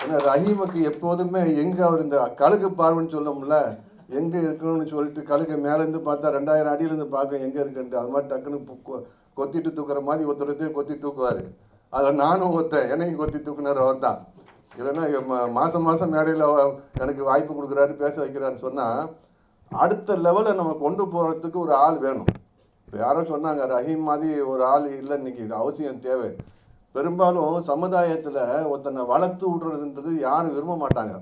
ஏன்னா ரஹீமுக்கு எப்போதுமே எங்கே அவர் இந்த கழுகு பார்வைன்னு சொல்லணும்ல எங்கே இருக்கணும்னு சொல்லிட்டு கழுகு மேலேருந்து பார்த்தா ரெண்டாயிரம் அடியிலேருந்து பார்க்க எங்கே இருக்குன்ட்டு அது மாதிரி டக்குன்னு பு- கொ- கொத்திட்டு தூக்குற மாதிரி ஒருத்தர் கொத்தி தூக்குவார். அதில் நானும் ஒருத்தன் என்னையும் கொத்தி தூக்குனார் அவர் தான் இல்லைன்னா மாதம் மாதம் மேடையில் எனக்கு வாய்ப்பு கொடுக்குறாரு பேச வைக்கிறாருன்னு சொன்னால் அடுத்த லெவலை நம்ம கொண்டு போகிறதுக்கு ஒரு ஆள் வேணும். இப்போ யாரோ சொன்னாங்க ரஹீம் மாதிரி ஒரு ஆள் இல்லை இன்னைக்கு அவசியம் தேவை. பெரும்பாலும் சமுதாயத்தில் ஒருத்தனை வளர்த்து விடுறதுன்றது யாரும் விரும்ப மாட்டாங்க.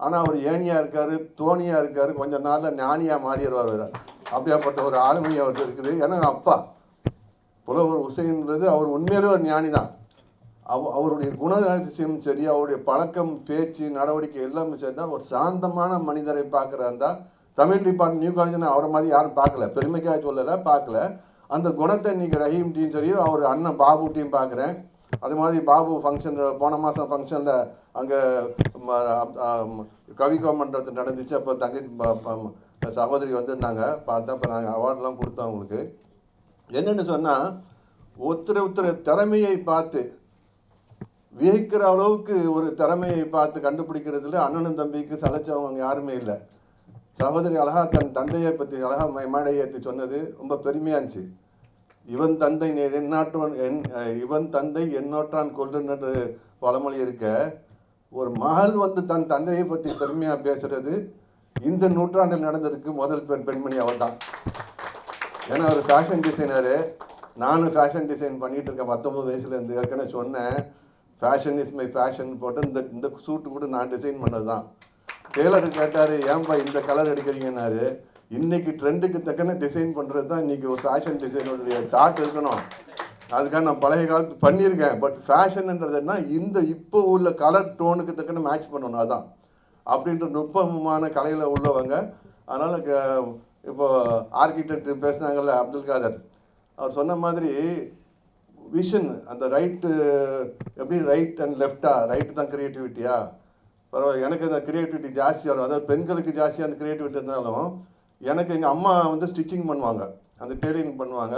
ஆனால் அவர் ஏனியாக இருக்கார் தோணியாக இருக்கார் கொஞ்ச நாளில் ஞானியாக மாறிடுவார் அப்படியாப்பட்ட ஒரு ஆளுமை அவருக்கு இருக்குது. ஏன்னா அப்பா புலவர் உசைன்றது அவர் உண்மையிலே ஒரு ஞானி தான் அவ அவருடைய குணாதிசயம் சரி அவருடைய பழக்கம் பேச்சு நடவடிக்கை எல்லாமே சரி தான் ஒரு சாந்தமான மனிதரை பார்க்குறாருந்தா தமிழ் டிபார்ட்மெண்ட் நியூ காலேஜ் அவரை மாதிரி யாரும் பார்க்கல. பெருமைக்காக சொல்லலை பார்க்கல. அந்த குணத்தை இன்னைக்கு ரஹீம் டீம் சரி அவர் அண்ணன் பாபு டீம் பார்க்குறேன் அது மாதிரி பாபு ஃபங்க்ஷன் போன மாதம் ஃபங்க்ஷனில் அங்கே கவிகோ மன்றத்து நடந்துச்சு. அப்போ தங்கச்சி சகோதரி வந்திருந்தாங்க. பார்த்தா அப்போ நாங்கள் அவார்ட்லாம் கொடுத்தோம் அவங்களுக்கு. என்னென்னு சொன்னால் ஒருத்தர் ஒருத்தர் திறமையை பார்த்து வியக்கிற அளவுக்கு ஒரு திறமையை பார்த்து கண்டுபிடிக்கிறதுல அண்ணனும் தம்பிக்கு சலைச்சவங்க யாருமே இல்லை. சகோதரி அழகா தன் தந்தையை பற்றி அழகா மை- மேடை ஏற்றி சொன்னது ரொம்ப பெருமையாக இருந்துச்சு. இவன் தந்தை நே- என் இவன் தந்தை எந்நாட்டான் கொள்ளுன்னு பழமொழி இருக்க ஒரு மகள் வந்து தன் தந்தையை பற்றி பெருமையாக பேசுறது இந்த நூற்றாண்டில் நடந்ததுக்கு முதல் பெண் பெண்மணி அவள் தான் ஏன்னா ஒரு ஃபேஷன் டிசைனரு நானும் ஃபேஷன் டிசைன் பண்ணிகிட்டு இருக்கேன் பத்தொம்பது வயசுலேருந்து ஏற்கனவே சொன்னேன். ஃபேஷன் இஸ் மை ஃபேஷன் போட்டு இந்த இந்த சூட்டு கூட நான் டிசைன் பண்ணது தான் டெய்லர் கேட்டார் ஏன்பா இந்த கலர் எடுக்கிறீங்கன்னாரு இன்னைக்கு ட்ரெண்டுக்கு தக்கன டிசைன் பண்ணுறது தான் இன்றைக்கி ஒரு ஃபேஷன் டிசைனுடைய தாட் இருக்கணும். அதுக்காக நான் பழைய காலத்து பண்ணியிருக்கேன். பட் ஃபேஷன்ன்றதுன்னா இந்த இப்போ உள்ள கலர் டோனுக்கு தக்கன மேட்ச் பண்ணணும் அதான். அப்படின்ற நுட்பமான கலையில் உள்ளவங்க அதனால் இப்போ ஆர்கிடெக்ட் பேசுனாங்கல்ல அப்துல் காதர் அவர் சொன்ன மாதிரி விஷன் அந்த ரைட்டு எப்படி ரைட் அண்ட் லெஃப்டா ரைட்டு தான் கிரியேட்டிவிட்டியா பரவாயில்ல எனக்கு அந்த கிரியேட்டிவிட்டி ஜாஸ்தியாக வரும். அதாவது பெண்களுக்கு ஜாஸ்தியாக அந்த கிரியேட்டிவிட்டி இருந்தாலும் எனக்கு எங்கள் அம்மா வந்து ஸ்டிச்சிங் பண்ணுவாங்க. அந்த டெய்லரிங் பண்ணுவாங்க.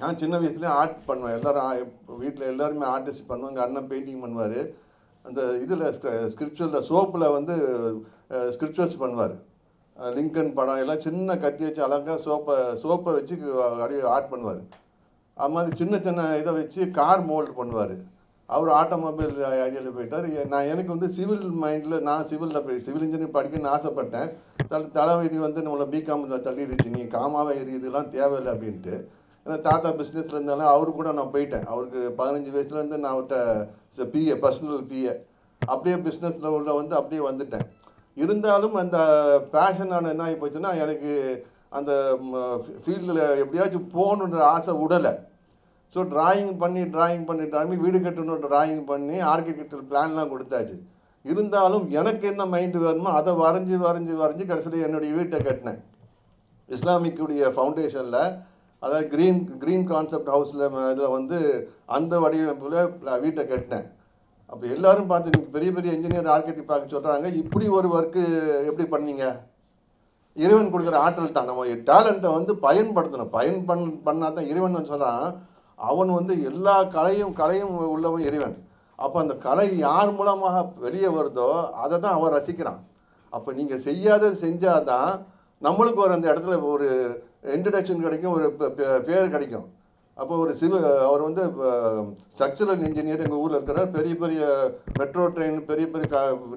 நான் சின்ன வயசுலேயே ஆர்ட் பண்ணுவேன். எல்லோரும் வீட்டில் எல்லாருமே ஆர்டிஸ்ட் எங்கள் அண்ணன் பெயிண்டிங் பண்ணுவார். அந்த இதில் ஸ்கிரிப்சுவலில் சோப்பில் வந்து ஸ்கிரிப்சர்ஸ் பண்ணுவார். லிங்கன் படம் எல்லாம் சின்ன கத்தி வச்சு அழகாக சோப்பை சோப்பை வச்சு அப்படியே ஆர்ட் பண்ணுவார். அது மாதிரி சின்ன சின்ன இதை வச்சு கார் மோல்டு பண்ணுவார். அவர் ஆட்டோமொபைல் ஐடியாவில் போயிட்டார். நான் எனக்கு வந்து சிவில் மைண்டில் நான் சிவிலில் போய் சிவில் இன்ஜினியர் படிக்கணும்னு ஆசைப்பட்டேன். தலை தலைவதி வந்து நம்மளை பிகாம் தள்ளிடுச்சு. நீ காமாவே இரு இதெல்லாம் தேவையில்லை அப்படின்ட்டு. ஏன்னா தாத்தா பிஸ்னஸில் இருந்தாலும் அவரு கூட நான் போயிட்டேன். அவருக்கு பதினஞ்சு வயசுலேருந்து நான் அவர்கிட்ட பிஏ பர்சனல் பிஏ அப்படியே பிஸ்னஸில் உள்ள வந்து அப்படியே வந்துட்டேன். இருந்தாலும் அந்த பேஷனான என்ன ஆகி போச்சுன்னா எனக்கு அந்த ஃபீல்டில் எப்படியாச்சும் போகணுன்ற ஆசை விடலை ஸோ டிராயிங் பண்ணி டிராயிங் பண்ணி டிராயிங் வீடு கட்டணும் டிராயிங் பண்ணி ஆர்கிடெக்டர் பிளான்லாம் கொடுத்தாச்சு. இருந்தாலும் எனக்கு என்ன மைண்டு வேணுமோ அதை வரைஞ்சி வரைஞ்சி வரைஞ்சி கடைசியில் என்னுடைய வீட்டை கட்டினேன். இஸ்லாமிக்குடைய ஃபவுண்டேஷனில் அதாவது க்ரீன் க்ரீன் கான்செப்ட் ஹவுஸில் இதில் வந்து அந்த வடிவமைப்பில் வீட்டை கட்டினேன். அப்போ எல்லோரும் பார்த்து பெரிய பெரிய இன்ஜினியர் ஆர்கிடெக்ட் பார்க்க சொல்கிறாங்க இப்படி ஒரு ஒர்க்கு எப்படி பண்ணீங்க? இறைவன் கொடுக்குற ஆற்றல் தான். நம்ம டேலண்ட்டை வந்து பயன்படுத்தணும். பயன் பண் பண்ணால் தான் இறைவன் சொல்கிறான் அவன் வந்து எல்லா கலையும் கலையும் உள்ளவன் இறைவன். அப்போ அந்த கலை யார் மூலமாக வெளியே வருதோ அதை தான் அவன் ரசிக்கிறான். அப்போ நீங்கள் செய்யாத செஞ்சால் தான் நம்மளுக்கு ஒரு அந்த இடத்துல ஒரு இன்ட்ரடக்ஷன் கிடைக்கும் ஒரு பேர் கிடைக்கும். அப்போ ஒரு சிவ அவர் வந்து ஸ்ட்ரக்சரல் இன்ஜினியர் எங்கள் ஊரில் இருக்கிறார். பெரிய பெரிய மெட்ரோ ட்ரெயின் பெரிய பெரிய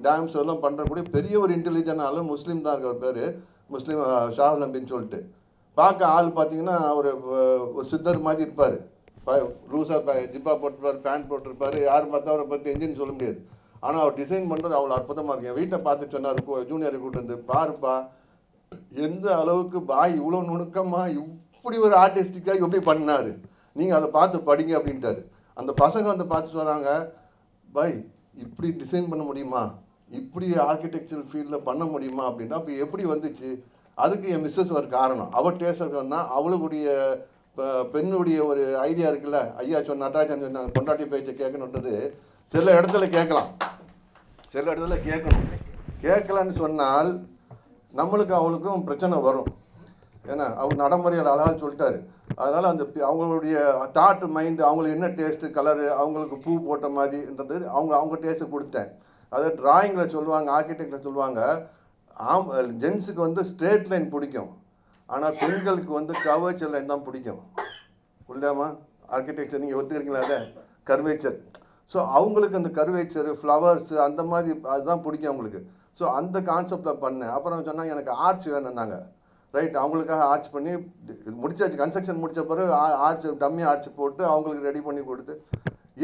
டேம்ஸ் எல்லாம் பண்ணுறக்கூடிய பெரிய ஒரு இன்டெலிஜென்ட் ஆளும் முஸ்லீம் தான் இருக்கிற பேர். முஸ்லீம் ஷாஹ் நம்பின்னு சொல்லிட்டு. பார்க்க ஆள் பார்த்தீங்கன்னா அவர் ஒரு சித்தர் மாதிரி இருப்பார். லூஸாக ஜிப்பா போட்டிருப்பார் பேண்ட் போட்டிருப்பாரு யார் பார்த்தா அவரை பற்றி என்ஜின் சொல்ல முடியாது. ஆனால் அவர் டிசைன் பண்ணுறது அவ்வளோ அற்புதமாக இருக்கும். என் வீட்டை பார்த்து சொன்னார் ஜூனியர் கூட்டு வந்து பாருப்பா எந்த அளவுக்கு பாய் இவ்வளோ நுணுக்கமாக இப்படி ஒரு ஆர்டிஸ்டிக்காக எப்படி பண்ணார் நீங்கள் அதை பார்த்து படிங்க அப்படின்ட்டாரு. அந்த பசங்க வந்து பார்த்து சொல்கிறாங்க பாய் இப்படி டிசைன் பண்ண முடியுமா? இப்படி ஆர்கிடெக்சர் ஃபீல்டில் பண்ண முடியுமா? அப்படின்னா அப்போ எப்படி வந்துச்சு? அதுக்கு என் மிஸ்ஸஸ் ஒரு காரணம். அவள் டேஸ்ட் சொன்னால் அவளுக்குடைய இப்போ பெண்ணுடைய ஒரு ஐடியா இருக்குல்ல? ஐயா சொன்ன நடராஜன் சொன்னாங்க பொண்டாட்டி பேச்சை கேட்கணுன்றது சில இடத்துல கேட்கலாம். சில இடத்துல கேட்கணும். கேட்கலன்னு சொன்னால் நம்மளுக்கு அவளுக்கும் பிரச்சனை வரும். ஏன்னா அவர் நடைமுறையில் அழகாக சொல்லிட்டாரு. அதனால் அந்த அவங்களுடைய தாட் மைண்டு அவங்களுக்கு என்ன டேஸ்ட்டு கலரு அவங்களுக்கு பூ போட்ட மாதிரின்றது அவங்க அவங்க டேஸ்ட்டு கொடுத்தேன். அதாவது டிராயிங்கில் சொல்லுவாங்க ஆர்கிடெக்டில் சொல்லுவாங்க ஆம் ஜென்ஸுக்கு வந்து ஸ்ட்ரேட் லைன் பிடிக்கும். ஆனால் பெண்களுக்கு வந்து கவர்ச்சர் லைன் தான் பிடிக்கும். உள்ளாமா ஆர்கிடெக்சர் நீங்கள் ஒத்துக்கிறீங்களா அதை? கர்வேச்சர் ஸோ அவங்களுக்கு அந்த கர்வேச்சர் ஃப்ளவர்ஸ் அந்த மாதிரி அதுதான் பிடிக்கும் அவங்களுக்கு. ஸோ அந்த கான்செப்டில் பண்ணேன். அப்புறம் சொன்னாங்க எனக்கு ஆர்ச் வேணும்னாங்க. ரைட் அவங்களுக்காக ஆர்ச் பண்ணி இது முடிச்சாச்சு. கன்ஸ்ட்ரக்ஷன் முடித்த பிறகு ஆர்ச் டம்மி ஆர்ச் போட்டு அவங்களுக்கு ரெடி பண்ணி கொடுத்து.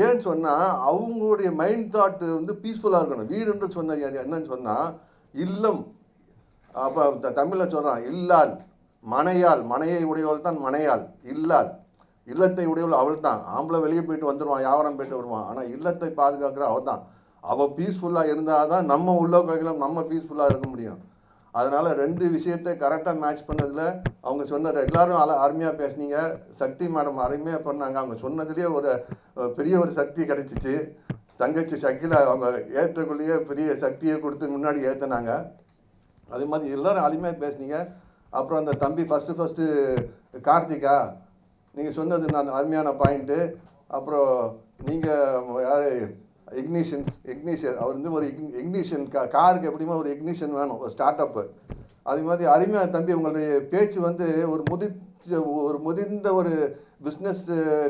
ஏன்னு சொன்னால் அவங்களுடைய மைண்ட் தாட் வந்து பீஸ்ஃபுல்லாக இருக்கணும். வீடுன்னு சொன்ன என்னன்னு சொன்னால் இல்லம். அப்போ தமிழில் சொல்கிறான் இல்லால். மனையால் மனையை உடையவள் தான் மனையால் இல்லால் இல்லத்தை உடையவள் அவள் தான் ஆம்பளை வெளியே போயிட்டு வந்துடுவான் வியாபாரம் போயிட்டு வருவான். ஆனால் இல்லத்தை பாதுகாக்கிற அவள் தான் அவள் பீஸ்ஃபுல்லாக இருந்தால் தான் நம்ம உள்ள நம்ம பீஸ்ஃபுல்லாக இருக்க முடியும். அதனால் ரெண்டு விஷயத்தை கரெக்டாக மேட்ச் பண்ணதில் அவங்க சொன்ன எல்லாரும் அல அருமையாக பேசுனீங்க. சக்தி மேடம் அருமையாக பண்ணாங்க அவங்க சொன்னதுலேயே ஒரு பெரிய ஒரு சக்தி கிடைச்சிச்சு. தங்கச்சி சக்தியில் அவங்க ஏற்றக்குள்ளேயே பெரிய சக்தியை கொடுத்து முன்னாடி ஏற்றினாங்க அதே மாதிரி எல்லோரும் அருமையாக பேசுனீங்க. அப்புறம் அந்த தம்பி ஃபஸ்ட்டு ஃபஸ்ட்டு கார்த்திகா நீங்கள் சொன்னது நான் அருமையான பாயிண்ட்டு அப்புறம் நீங்கள் யார்? இக்னிஷன்ஸ் இக்னிஷன் அவர் வந்து ஒரு இக்னிஷன் கா காருக்கு எப்படியுமே ஒரு இக்னிஷன் வேணும் ஒரு ஸ்டார்ட் அப்பு அதே மாதிரி அருமையான தம்பி உங்களுடைய பேச்சு வந்து ஒரு முதிர்ச்ச ஒரு முதிர்ந்த ஒரு பிஸ்னஸ்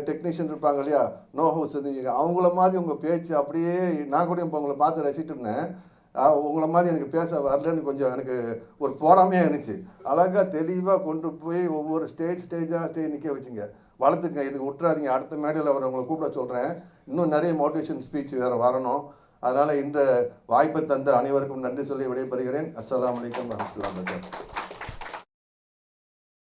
டெக்னீஷியன் இருப்பாங்க இல்லையா? நோ ஹவுஸ் அவங்கள மாதிரி உங்கள் பேச்சு அப்படியே நான் கூட இப்போ உங்களை பார்த்து ரசிட்டு இருந்தேன். உங்களை மாதிரி எனக்கு பேச வரலன்னு கொஞ்சம் எனக்கு ஒரு பொறாமையாக இருந்துச்சு. அழகாக தெளிவாக கொண்டு போய் ஒவ்வொரு ஸ்டேஜ் ஸ்டேஜாக ஸ்டேஜ் நிற்க வச்சுங்க. வளர்த்துங்க இதுக்கு விட்டுறாதீங்க அடுத்த மேடையில் அவர் உங்களை கூப்பிட சொல்கிறேன் இன்னும் நிறைய மோட்டிவேஷன் ஸ்பீச் வேறு வரணும். அதனால் இந்த வாய்ப்பை தந்த அனைவருக்கும் நன்றி சொல்லி விடைபெறுகிறேன். அஸ்லாம் வலைக்கம் வரமத்துல்லாஹி